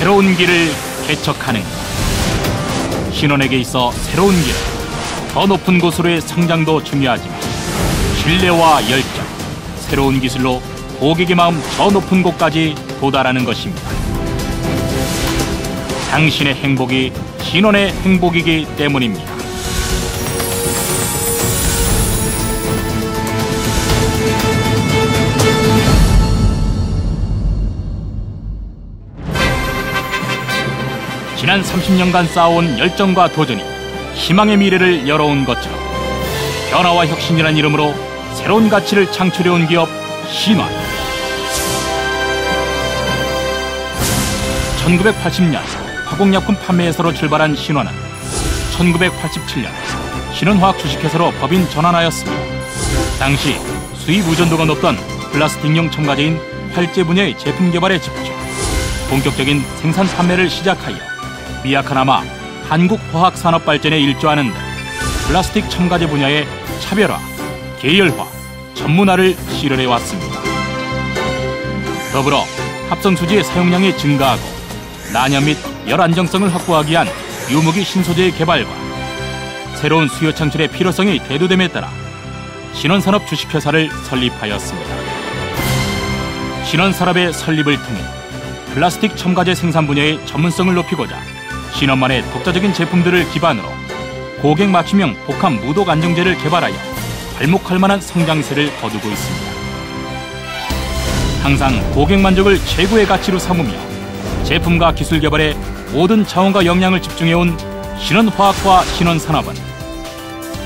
새로운 길을 개척하는 것. 신원에게 있어 새로운 길, 더 높은 곳으로의 성장도 중요하지만 신뢰와 열정, 새로운 기술로 고객의 마음 저 높은 곳까지 도달하는 것입니다. 당신의 행복이 신원의 행복이기 때문입니다. 지난 30년간 쌓아온 열정과 도전이 희망의 미래를 열어온 것처럼 변화와 혁신이라는 이름으로 새로운 가치를 창출해온 기업 신환 1980년 화공약품 판매회사로 출발한 신환은 1987년 신원화학 주식회사로 법인 전환하였습니다. 당시 수입 의존도가 높던 플라스틱용 첨가제인 활제 분야의 제품 개발에 집중 본격적인 생산 판매를 시작하여 미약하나마 한국 화학 산업 발전에 일조하는 등 플라스틱 첨가제 분야의 차별화, 계열화, 전문화를 실현해 왔습니다. 더불어 합성 수지의 사용량이 증가하고 난연 및열 안정성을 확보하기 위한 유무기 신소재의 개발과 새로운 수요 창출의 필요성이 대두됨에 따라 신원산업 주식회사를 설립하였습니다. 신원산업의 설립을 통해 플라스틱 첨가제 생산 분야의 전문성을 높이고자 신원만의 독자적인 제품들을 기반으로 고객 맞춤형 복합 무독 안정제를 개발하여 발목할 만한 성장세를 거두고 있습니다. 항상 고객 만족을 최고의 가치로 삼으며 제품과 기술 개발에 모든 자원과 역량을 집중해온 신원화학과 신원산업은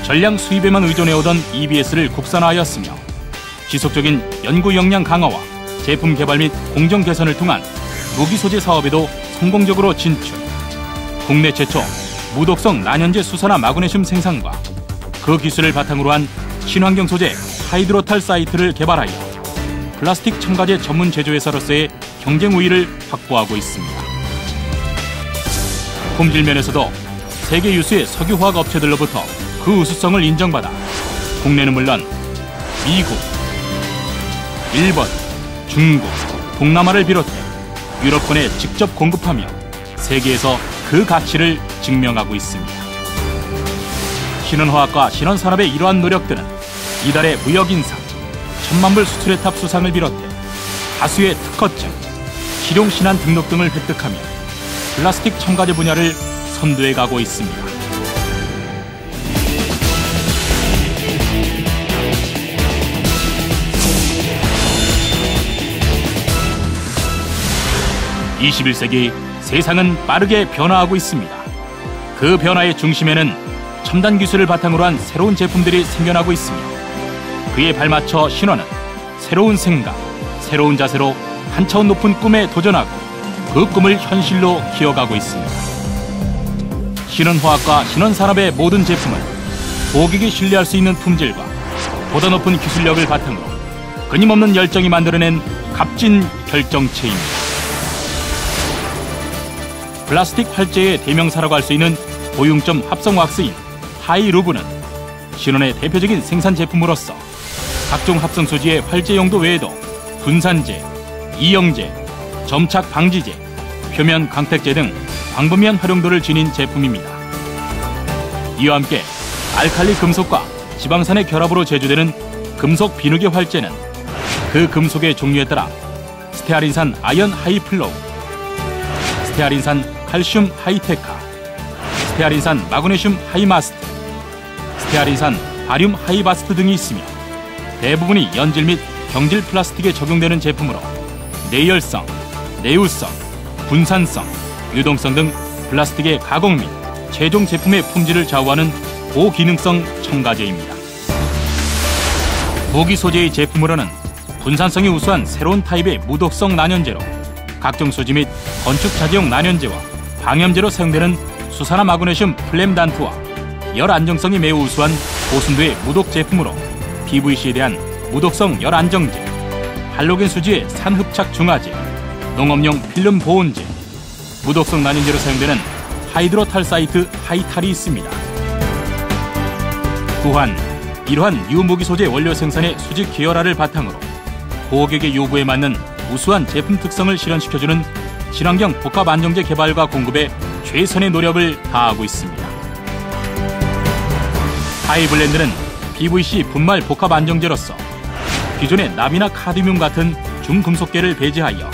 전량 수입에만 의존해오던 EBS를 국산화하였으며 지속적인 연구 역량 강화와 제품 개발 및 공정 개선을 통한 무기 소재 사업에도 성공적으로 진출. 국내 최초 무독성 난연제 수산화 마그네슘 생산과 그 기술을 바탕으로 한 친환경 소재 하이드로탈 사이트를 개발하여 플라스틱 첨가제 전문 제조회사로서의 경쟁 우위를 확보하고 있습니다. 품질 면에서도 세계 유수의 석유화학 업체들로부터 그 우수성을 인정받아 국내는 물론 미국, 일본, 중국, 동남아를 비롯해 유럽권에 직접 공급하며 세계에서 그 가치를 증명하고 있습니다. 신원화학과 신원산업의 이러한 노력들은 이달의 무역 인상, 천만 불 수출의 탑 수상을 비롯해 다수의 특허증, 실용 신안 등록 등을 획득하며 플라스틱 첨가제 분야를 선도해 가고 있습니다. (21세기) 세상은 빠르게 변화하고 있습니다. 그 변화의 중심에는 첨단 기술을 바탕으로 한 새로운 제품들이 생겨나고 있으며 그에 발맞춰 신화는 새로운 생각, 새로운 자세로 한 차원 높은 꿈에 도전하고 그 꿈을 현실로 키워가고 있습니다. 신원화학과 신원산업의 모든 제품은 고객이 신뢰할 수 있는 품질과 보다 높은 기술력을 바탕으로 끊임없는 열정이 만들어낸 값진 결정체입니다. 플라스틱 활제의 대명사라고 할 수 있는 고융점 합성 왁스인 하이루브는 신원의 대표적인 생산 제품으로서 각종 합성 소지의 활제 용도 외에도 분산제, 이영제, 점착 방지제, 표면 광택제 등 광범위한 활용도를 지닌 제품입니다. 이와 함께 알칼리 금속과 지방산의 결합으로 제조되는 금속 비누기 활제는 그 금속의 종류에 따라 스테아린산 아연 하이플로우, 스테아린산 칼슘 하이테카, 스테아린산 마그네슘 하이마스트, 스테아린산 바륨 하이바스트 등이 있으며 대부분이 연질 및 경질 플라스틱에 적용되는 제품으로 내열성, 내우성, 분산성, 유동성 등 플라스틱의 가공 및 최종 제품의 품질을 좌우하는 고기능성 첨가제입니다. 무기 소재의 제품으로는 분산성이 우수한 새로운 타입의 무독성 난연제로 각종 소지 및 건축 자재용 난연제와 방염제로 사용되는 수산화 마그네슘 플램단트와 열 안정성이 매우 우수한 고순도의 무독 제품으로 PVC에 대한 무독성 열 안정제, 할로겐 수지의 산흡착 중화제, 농업용 필름 보온제, 무독성 난연제로 사용되는 하이드로탈사이트 하이탈이 있습니다. 또한 이러한 유무기 소재 원료 생산의 수직 계열화를 바탕으로 고객의 요구에 맞는 우수한 제품 특성을 실현시켜주는 친환경 복합 안정제 개발과 공급에 최선의 노력을 다하고 있습니다. 하이블렌드는 PVC 분말 복합 안정제로서 기존의 납이나 카드뮴 같은 중금속계를 배제하여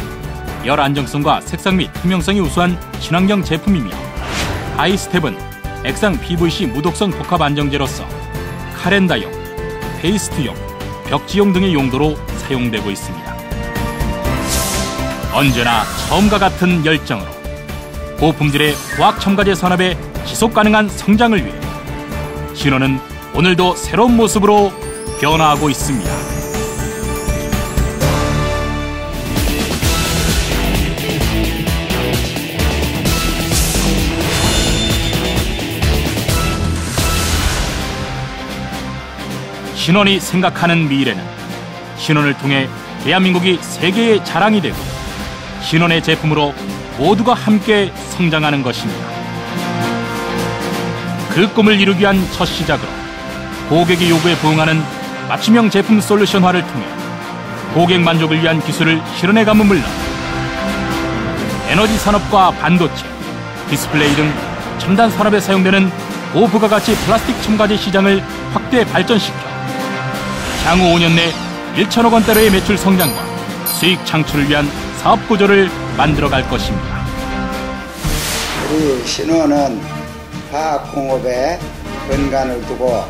열 안정성과 색상 및 투명성이 우수한 친환경 제품이며 하이스텝은 액상 PVC 무독성 복합 안정제로서 카렌다용, 페이스트용, 벽지용 등의 용도로 사용되고 있습니다. 언제나 처음과 같은 열정으로 고품질의 화학 첨가제 산업의 지속 가능한 성장을 위해 신호는 오늘도 새로운 모습으로 변화하고 있습니다. 신원이 생각하는 미래는 신원을 통해 대한민국이 세계의 자랑이 되고 신원의 제품으로 모두가 함께 성장하는 것입니다. 그 꿈을 이루기 위한 첫 시작으로 고객의 요구에 부응하는 맞춤형 제품 솔루션화를 통해 고객 만족을 위한 기술을 실현해 가면 물론 에너지 산업과 반도체, 디스플레이 등 첨단 산업에 사용되는 고부가가치 플라스틱 첨가제 시장을 확대 발전시켜 향후 5년 내 1천억 원대로의 매출 성장과 수익 창출을 위한 사업 구조를 만들어 갈 것입니다. 우리 신호는 화학공업에 근간을 두고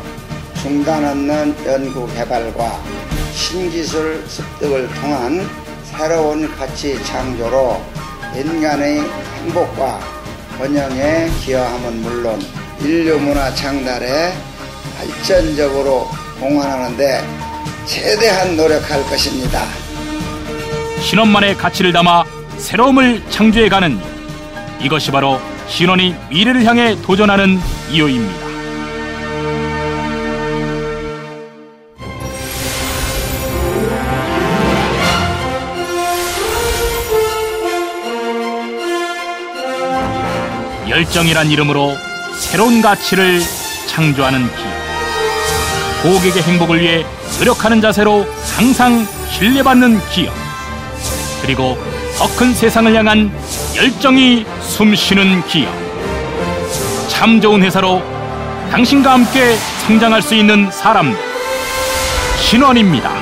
중단 없는 연구 개발과 신기술 습득을 통한 새로운 가치 창조로 인간의 행복과 번영에 기여함은 물론 인류 문화 창달에 발전적으로 공헌하는데 최대한 노력할 것입니다. 신원만의 가치를 담아 새로움을 창조해가는 일. 이것이 바로 신원이 미래를 향해 도전하는 이유입니다. 열정이란 이름으로 새로운 가치를 창조하는 기업. 고객의 행복을 위해 노력하는 자세로 항상 신뢰받는 기업. 그리고 더 큰 세상을 향한 열정이 숨쉬는 기업. 참 좋은 회사로 당신과 함께 성장할 수 있는 사람들. 신원입니다.